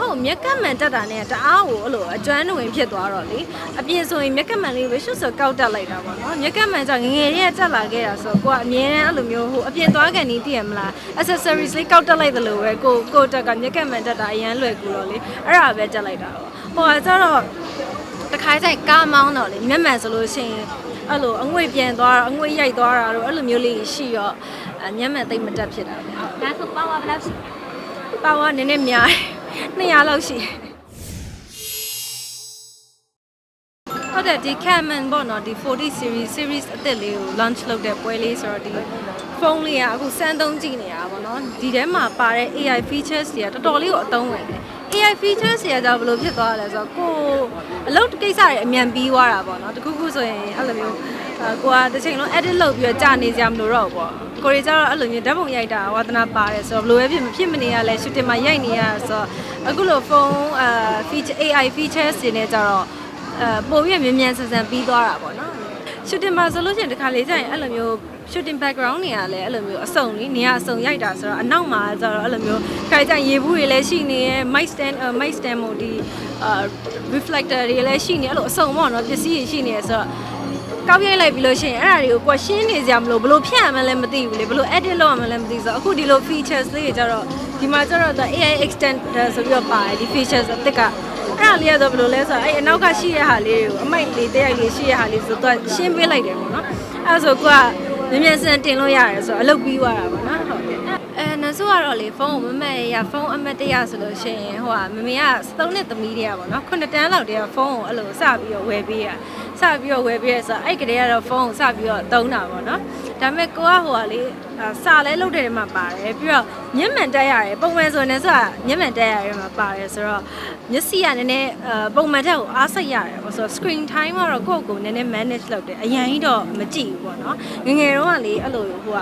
ဟုတ်မြက်ကပ်မှန်တက်တာနဲ့တအားကိုအဲ့လိုအကျွမ်းဝင်ဖြစ်သွားတော့လေအပြင်ဆိုရင်မြက်ကပ်မှန်လေးပဲရှုပ်ဆိုကောက်တက်လိုက်တာပေါ့နော်မြက်ကပ်မှန်ကြောင့်ငယ်ငယ်လေးကတက်လာခဲ့တာဆိုတော့ကိုကအမြဲတမ်းအဲ့လိုမျိုးဟိုအပြင်သွားကန်နေတည်ရမလား accessories လေးကောက်တက်လိုက်တယ်လို့ပဲကိုကိုတက်ကမြက်ကပ်မှန်တက်တာအရန်လွယ်ကူတော့လေအဲ့ဒါပဲတက်လိုက်တာပေါ့ဟိုကကျတော့တခါကျရင်ကားမောင်းတော့လေမျက်မှန်ဆိုလို့ရှိရင်အဲ့လိုအငွေ့ပြန်သွားတာအငွေ့ရိုက်သွားတာတော့အဲ့လိုမျိုးလေးရှိရောအမျက်မှန်သိမ့်မတက်ဖြစ်တာပဲဒါဆိုပါဝါဘယ်လောက်ရှိပါဝါနည်းနည်းများတယ် 200လောက်ရှိတယ်ဟုတ်တယ်ဒီ Canon ပေါ့နော်ဒီ 40 series series အသစ်လေးကို launch လုပ်တဲ့ပွဲလေးဆိုတော့ဒီဖုန်းလေးကအခုစမ်းသုံးကြည့်နေတာပေါ့နော်ဒီထဲမှာပါတဲ့ AI features တွေကတော်တော်လေးကိုအသုံးဝင်တယ် AI features တွေကကြောင့်ဘယ်လိုဖြစ်သွားလဲဆိုတော့ကိုအလုပ်ကိစ္စတွေအမြန်ပြီးသွားတာပေါ့နော်တခုခုဆိုရင်အဲ့လိုမျိုးအာကိုကတစ်ချိန်လုံး edit လုပ်ပြီးတော့ကြာနေကြမလို့တော့ဘူးပေါ့ကိုရီကျတော့အဲ့လိုမျိုးဓာတ်ပုံရိုက်တာဝါသနာပါတယ်ဆိုတော့ဘယ်လိုပဲဖြစ်မဖြစ်မနေရလဲ shooting မှာရိုက်နေရဆိုတော့အခုလိုဖုန်းအာ feature AI features တွေနဲ့ကြတော့အဲပိုပြီးမြန်မြန်ဆန်ဆန်ပြီးသွားတာပေါ့နော် shooting မှာဆိုလို့ရှိရင်ဒီခါလေးကျရင်အဲ့လိုမျိုး shooting background တွေကလည်းအဲ့လိုမျိုးအစုံလေးနေရာအစုံရိုက်တာဆိုတော့အနောက်မှာကျတော့အဲ့လိုမျိုးခါကြရေဘူးတွေလည်းရှိနေရယ် mic stand mic stand မို့ဒီအာ reflector တွေလည်းရှိနေအဲ့လိုအစုံပေါ့နော်ပစ္စည်းတွေရှိနေရယ်ဆိုတော့ကောက်ရိုက်လိုက်ပြီးလို့ရှိရင်အဲ့ဒါတွေကိုကိုရှင်းနေကြမလို့ဘလို့ဖြတ်ရမှလည်းမသိဘူးလေဘလို့ edit လုပ်ရမှလည်းမသိဘူးဆိုတော့အခုဒီလို features လေးတွေကျတော့ဒီမှာကျတော့ AI extender ဆိုပြီးတော့ပါတယ်ဒီ features အသစ်က အဲ့ဒါလေးကတော့ဘယ်လိုလဲဆိုတော့အဲ့အနောက်ကရှိတဲ့ဟာလေးတွေကိုအမိုက်လေးတဲ့ရိုက်လေးရှိတဲ့ဟာလေးဆိုတော့ရှင်းပေးလိုက်တယ်ပေါ့နော်အဲ့ဒါဆိုကိုကမြင်မြန်စင်တင်လို့ရတယ်ဆိုတော့အလုပ်ပြီးသွားတာပေါ့နော်ဟုတ် ကဲ့အဲနဆူကတော့လေဖုန်းကိုမမက်ရဖုန်းအမတ်တရဆိုလို့ရှိရင်ဟိုကမမေကသုံးနှစ်သမီးတွေကပေါ့နော်ခုနှစ်တန်းလောက်တည်းကဖုန်းကိုအဲ့လိုစပြီးတော့ဝယ်ပေးရစပြီးတော့ဝယ်ပေးရဆိုတော့အဲ့ကလေးကတော့ဖုန်းကိုစပြီးတော့သုံးတာပေါ့နော်ဒါပေမဲ့ကိုကဟိုကလေစာလဲလုပ်တဲ့ထဲမှာပါတယ်ပြီးတော့မျက်မှန်တက်ရတယ်ပုံမှန်ဆိုရင်လည်းဆိုတာမျက်မှန်တက်ရတယ်မှာပါတယ်ဆိုတော့မျက်စိကနည်းနည်းပုံမှန်တက်ကိုအားစိတ်ရတယ်ပေါ့ဆိုတော့ screen time ကတော့ကိုယ့်ကိုယ်နည်းနည်း manage လုပ်တယ်အရင်ကြီးတော့မကြည့်ဘူးပေါ့နော်ငယ်ငယ်တုန်းကလေအဲ့လိုဟိုက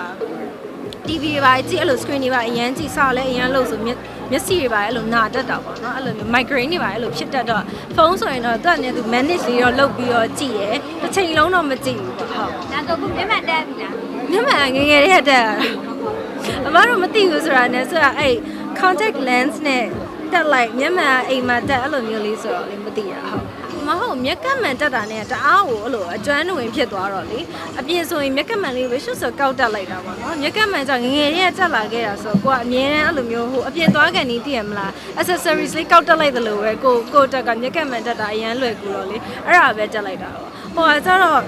TV တွေပါကြည့်အဲ့လို screen တွေပါအရန်ကြည့်စားလဲအရန်လို့ဆိုမျက်မျက်စိတွေပါအဲ့လိုနာတတ်တာပေါ့နော်အဲ့လိုမျိုး migraine တွေပါအဲ့လိုဖြစ်တတ်တော့ဖုန်းဆိုရင်တော့သူကလည်းသူ manage လေးတော့လုပ်ပြီးတော့ကြည့်ရယ်တစ်ချိန်လုံးတော့မကြည့်ဘူးပေါ့ဟုတ်ဒါဆိုခုမျက်မှန်တက်ပြီလားမျက်မှန်ငယ်ငယ်လေးရတက်ရတာအမတို့မသိဘူးဆိုတာနဲ့ဆိုတာအဲ့ contact lens နဲ့တက်လိုက်မျက်မှန်အိမ်မှာတက်အဲ့လိုမျိုးလေးဆိုတော့လေမသိရဟုတ် မဟုတ်မြက်ကပ်မှန်တက်တာနဲ့တအားကိုအဲ့လိုအကျွမ်းဝင်ဖြစ်သွားတော့လေအပြင်ဆိုရင်မြက်ကပ်မှန်လေးပဲရှုပ်ဆိုကောက်တက်လိုက်တာပေါ့နော်မြက်ကပ်မှန်ကြောင့်ငယ်ငယ်လေးကတက်လာခဲ့တာဆိုတော့ကိုကအမြဲတမ်းအဲ့လိုမျိုးဟိုအပြင်သွားကန်နေတည်ရမလား accessories လေးကောက်တက်လိုက်တယ်လို့ပဲကိုကိုတက်ကမြက်ကပ်မှန်တက်တာအရန်လွယ်ကူတော့လေအဲ့ဒါပဲတက်လိုက်တာပေါ့ဟိုကကျတော့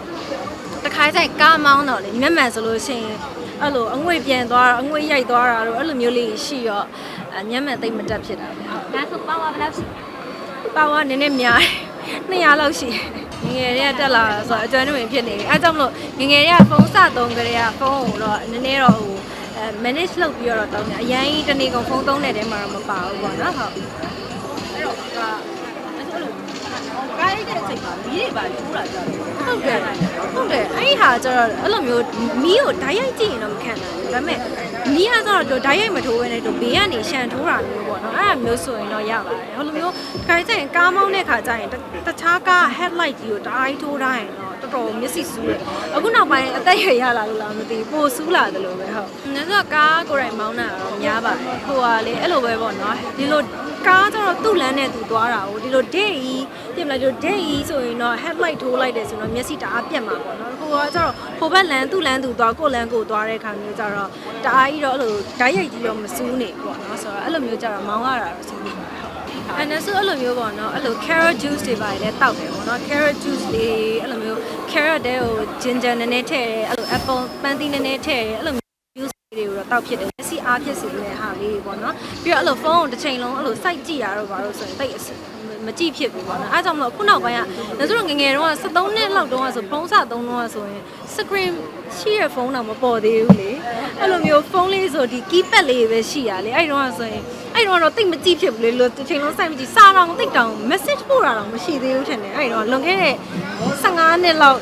တခါကျရင်ကားမောင်းတော့လေမျက်မှန်ဆိုလို့ရှိရင်အဲ့လိုအငွေ့ပြန်သွားတာအငွေ့ရိုက်သွားတာတော့အဲ့လိုမျိုးလေးရှိရောအမျက်မှန်သိမ့်မတက်ဖြစ်တာပဲဒါဆိုပါဝါဘယ်လောက်ရှိပါဝါနည်းနည်းများတယ် 200လောက်ရှိတယ်ငယ်ငယ်လေးကတက်လာဆိုတော့အကျွမ်းဝင်ဖြစ်နေပြီအဲကြောင့်မလို့ငယ်ငယ်လေးကဖုန်းစသုံးကြတဲ့ကဖုန်းကိုတော့နည်းနည်းတော့ဟိုအဲ manage လုပ်ပြီးတော့တောင်းတယ်အရင်တနေ့ကုန်ဖုန်းသုံးတဲ့တဲမှာတော့မပါဘူးပေါ့နော်ဟုတ်အဲ့တော့ကအဲ့လိုကားရိုက်တဲ့အချိန်မှာမီးတွေပါထိုးတာကြောက်တယ်ဟုတ်တယ်ဟုတ်တယ်အဲ့ဒီဟာကျတော့အဲ့လိုမျိုးမီးကိုဓာတ်ရိုက်ကြည့်ရင်တော့မခံနိုင်ဘူးဒါပေမဲ့ မီးကကျတော့ဓာတ်ရိုက်မထိုးဘဲနဲ့တို့ဘေးကနေရှန်ထိုးတာမျိုးပေါ့နော်အဲ့ဒါမျိုးဆိုရင်တော့ရပါတယ်ဟိုလိုမျိုးခါကျရင်ကားမောင်းတဲ့ခါကျရင်တခြားကား headlight ကြီးကိုဓာတ်ရိုက်ထိုးထားရင်တော့တော်တော်မျက်စိစူးတယ်အခုနောက်ပိုင်းအသက်ရရလာလို့လားမသိဘူးပိုစူးလာတယ်လို့ပဲဟုတ်။ဒါဆိုကားကိုယ်တိုင်မောင်းတာတော့များပါတယ်ဟိုကလေအဲ့လိုပဲပေါ့နော်ဒီလိုကားကျတော့သူ့လမ်းနဲ့သူသွားတာကိုဒီလို day ကြီး ပြင်မလားဒီလို day ကြီးဆိုရင်တော့ headlight ထိုးလိုက်တယ်ဆိုတော့မျက်စိတအားပြတ်မှာပေါ့နော်ဟိုကကျတော့ဟိုဘက်လမ်းသူ့လမ်းသူသွားကိုယ့်လမ်းကိုသွားတဲ့ခါမျိုးကျတော့တအားကြီးတော့အဲ့လိုဓာတ်ရိုက်ကြီးတော့မစူးနေဘူးပေါ့နော်ဆိုတော့အဲ့လိုမျိုးကျတော့မောင်းရတာတော့စူးနေပါတယ်ဟုတ်အဲ့ဒါဆိုအဲ့လိုမျိုးပေါ့နော်အဲ့လို carrot juice တွေပါတယ်လဲတောက်တယ်ပေါ့နော် carrot juice လေးအဲ့လိုမျိုး carrot တဲကို ginger နည်းနည်းထည့်တယ်အဲ့လို apple ပန်းသီးနည်းနည်းထည့်တယ်အဲ့လို juice တွေကိုတော့တောက်ဖြစ်တယ်မျက်စိအားဖြစ်စေတဲ့ဟာလေးတွေပေါ့နော်ပြီးတော့အဲ့လိုဖုန်းကိုတစ်ချိန်လုံးအဲ့လိုစိုက်ကြည့်ရတော့ပါလို့ဆိုရင်တိတ်အဆင် မကြည့်ဖြစ်ဘူးပေါ့နော်အဲကြောင့်မလို့ခုနောက်ပိုင်းကဒါဆိုတော့ငယ်ငယ်တုန်းက73နှစ်လောက်တုန်းကဆိုဖုန်းစသုံးတုန်းကဆိုရင် screen ရှိရဖုန်းတော့မပေါ်သေးဘူးလေအဲ့လိုမျိုးဖုန်းလေးဆိုဒီ keypad လေးပဲရှိရလေအဲ့တုန်းကဆိုရင်အဲ့တုန်းကတော့တိတ်မကြည့်ဖြစ်ဘူးလေလို့တစ်ချိန်လုံးစိုက်မကြည့်စာတောင်တိတ်တောင် message ပို့တာတော့မရှိသေးဘူးထင်တယ်အဲ့တုန်းကလွန်ခဲ့တဲ့15နှစ်လောက်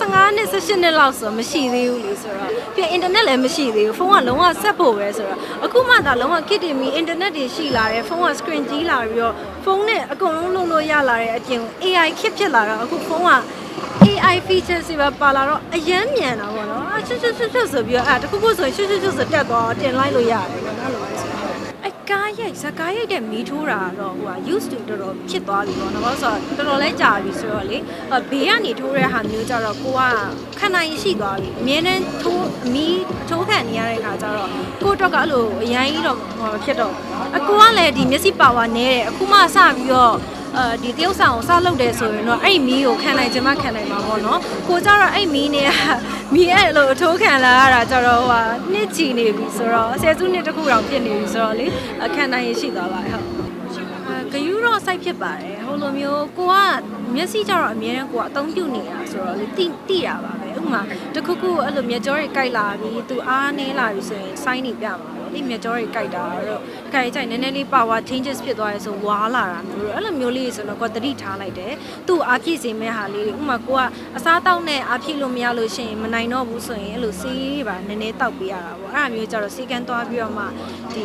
15နှစ်18နှစ်လောက်ဆိုတော့မရှိသေးဘူးလေဆိုတော့ပြီးအင်တာနက်လည်းမရှိသေးဘူးဖုန်းကလုံးဝဆက်ဖို့ပဲဆိုတော့အခုမှသာလုံးဝ kit တင်ပြီးအင်တာနက်တွေရှိလာတယ်ဖုန်းက screen ကြီးလာပြီးတော့ဖုန်းနဲ့အကုန်လုံးလုံးလို့ရလာတဲ့အပြင် AI ခစ်ဖြစ်လာတော့အခုဖုန်းက AI features တွေပါပါလာတော့အယမ်းမြန်တာပေါ့နော်အချွတ်ချွတ်ချွတ်ချွတ်ဆိုပြီးတော့အဲတခုခုဆိုရင်ချွတ်ချွတ်ချွတ်ဆိုတက်သွားတင်လိုက်လို့ရတယ်ပေါ့နော်အဲ့လိုပဲဆိုတော့အဲ ကားရိုက်ဇကားရိုက်တဲ့မီးထိုးတာကတော့ဟိုက used to တော်တော်ဖြစ်သွားပြီပေါ့နော်ဘာလို့ဆိုတော့တော်တော်လဲကြာပြီဆိုတော့လေအဲ့ဘေးကနေထိုးတဲ့ဟာမျိုးကြတော့ကိုကခန္ဓာရင်ရှိသွားပြီအမြဲတမ်းထိုးမီးထိုးခံနေရတဲ့ခါကျတော့ကိုတော့ကအဲ့လိုအရင်ကြီးတော့ဟိုဖြစ်တော့အကူကလည်းဒီမျက်စိပါဝါနဲတယ်အခုမှစပြီးတော့ အဲဒီတရုတ်ဆောင်ကိုစလုပ်တယ်ဆိုရင်တော့အဲ့ဒီမီးကိုခံနိုင်ချင်မှခံနိုင်မှာပေါ့နော်ကိုကြတော့အဲ့မီးနေကမီးအဲ့လိုအထိုးခံလာရတာကြတော့ဟိုဟာနှစ်ချီနေပြီဆိုတော့ဆယ်စုနှစ်တစ်ခုတောင်ဖြစ်နေပြီဆိုတော့လေအခန်းနိုင်ရရှိသွားပါတယ်ဟုတ်ဂယူးတော့စိုက်ဖြစ်ပါတယ်ဟိုလိုမျိုးကိုကမျက်စိကြတော့အမြဲတမ်းကိုကအသုံးပြုနေတာဆိုတော့လေတိတိတာပါပဲဥပမာတစ်ခုခုအဲ့လိုမျက်ကြောတွေကြိုက်လာပြီးသူအားနေလာပြီဆိုရင်စိုင်းနေပြမှာ ပဲလေမျက်ကြောတွေကြိုက်တာတော့ကြိုက်ကြိုက်နည်းနည်းလေး power changes ဖြစ်သွားရဲဆိုဝါလာတာမျိုးတော့အဲ့လိုမျိုးလေးဆိုတော့ကိုကတတိထားလိုက်တယ်သူ့အားဖြည့်စေမဲ့ဟာလေးတွေဥပမာကိုကအစားတောက်နဲ့အားဖြည့်လို့မရလို့ရှိရင်မနိုင်တော့ဘူးဆိုရင်အဲ့လိုဆေးပါနည်းနည်းတောက်ပေးရတာပေါ့အဲ့ဒါမျိုးကြတော့ဆေးကန်းသွားပြီးတော့မှဒီ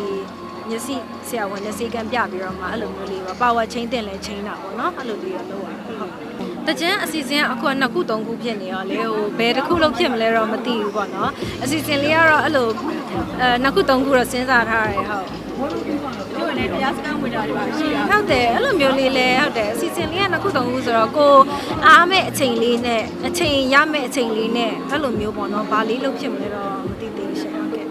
မျက်စိဆရာဝန်နဲ့ဆေးကန်းပြပြီးတော့မှအဲ့လိုမျိုးလေးပါ power chain တင်လဲ chain တာပေါ့နော်အဲ့လိုလေးတော့လုပ်ရတာဟုတ် တကြမ်းအစီအစဉ်ကအခုကနှစ်ခုသုံးခုဖြစ်နေရောလေဟိုဘယ်တစ်ခုလုံးဖြစ်မလဲတော့မသိဘူးပေါ့နော်အစီအစဉ်လေးကတော့အဲ့လိုအဲနှစ်ခုသုံးခုတော့စဉ်းစားထားရတယ်ဟုတ်တို့လည်းတရားစခန်းဝင်တာတွေပါရှိတာဟုတ်တယ်အဲ့လိုမျိုးလေးလဲဟုတ်တယ်အစီအစဉ်လေးကနှစ်ခုသုံးခုဆိုတော့ကိုအားမဲ့အချိန်လေးနဲ့အချိန်ရမဲ့အချိန်လေးနဲ့အဲ့လိုမျိုးပေါ့နော်ဘာလေးလုပ်ဖြစ်မလဲတော့မသိသေးဘူးရှင်ဟုတ်ကဲ့